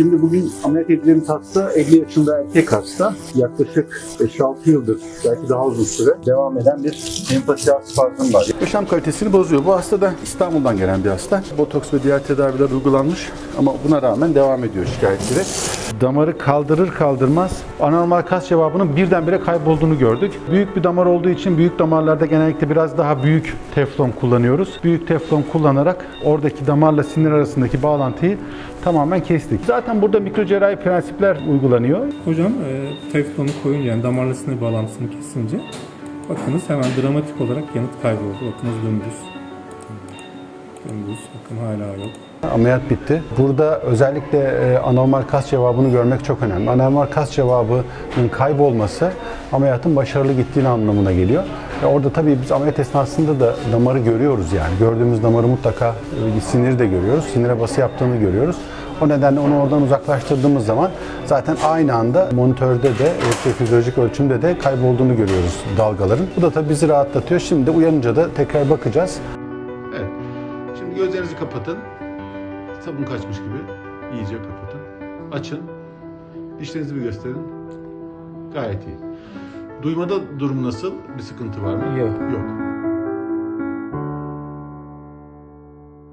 Şimdi bugün ameliyat edeceğimiz hasta 50 yaşında erkek hasta. Yaklaşık 5-6 yıldır belki daha uzun süre devam eden bir empati spazm var. Yaşam kalitesini bozuyor. Bu hasta da İstanbul'dan gelen bir hasta. Botoks ve diğer tedaviler uygulanmış ama buna rağmen devam ediyor şikayetleri. Damarı kaldırır kaldırmaz anormal kas cevabının birdenbire kaybolduğunu gördük. Büyük bir damar olduğu için büyük damarlarda genellikle biraz daha büyük teflon kullanıyoruz. Büyük teflon kullanarak oradaki damarla sinir arasındaki bağlantıyı tamamen kestik. Zaten burada mikrocerrahi prensipler uygulanıyor. Hocam e, teflonu koyunca yani damarla sinir bağlantısını kesince bakınız hemen dramatik olarak yanıt kayboldu. Bakınız dümdüz. Dümdüz. Bakın hala yok. Ameliyat bitti. Burada özellikle e, anormal kas cevabını görmek çok önemli. Anormal kas cevabının kaybolması ameliyatın başarılı gittiğini anlamına geliyor. Ve orada tabii biz ameliyat esnasında da damarı görüyoruz yani. Gördüğümüz damarı mutlaka e, siniri de görüyoruz. Sinire bası yaptığını görüyoruz. O nedenle onu oradan uzaklaştırdığımız zaman zaten aynı anda monitörde de elektrofizyolojik ölçümde de kaybolduğunu görüyoruz dalgaların. Bu da tabii bizi rahatlatıyor. Şimdi uyanınca da tekrar bakacağız. Şimdi gözlerinizi kapatın. Sabun kaçmış gibi iyice kapatın. Açın. Dişlerinizi bir gösterin. Gayet iyi. Duymada durum nasıl? Bir sıkıntı var mı? Yok. Yok.